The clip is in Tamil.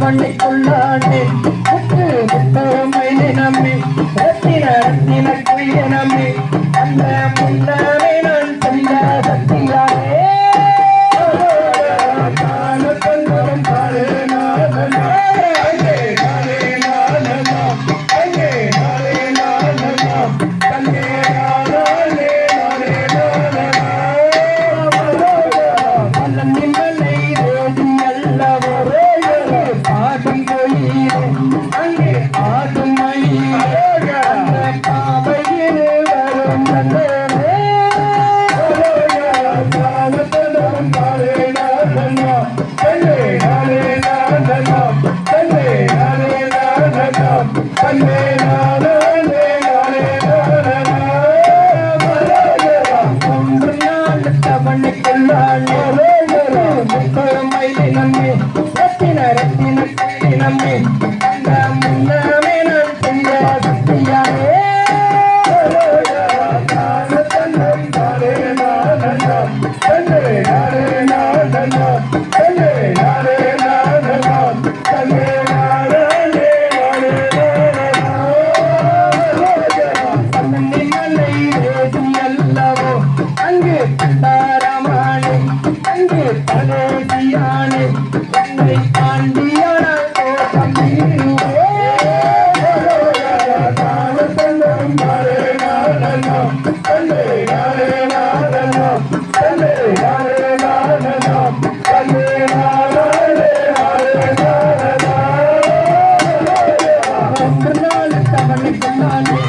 மண்ணிக்குள்ளானே முத்து முத்தமையை நம்பி அந்த முன்ன அங்கு தாரமானே அங்கு தனோபியானே ஆடும்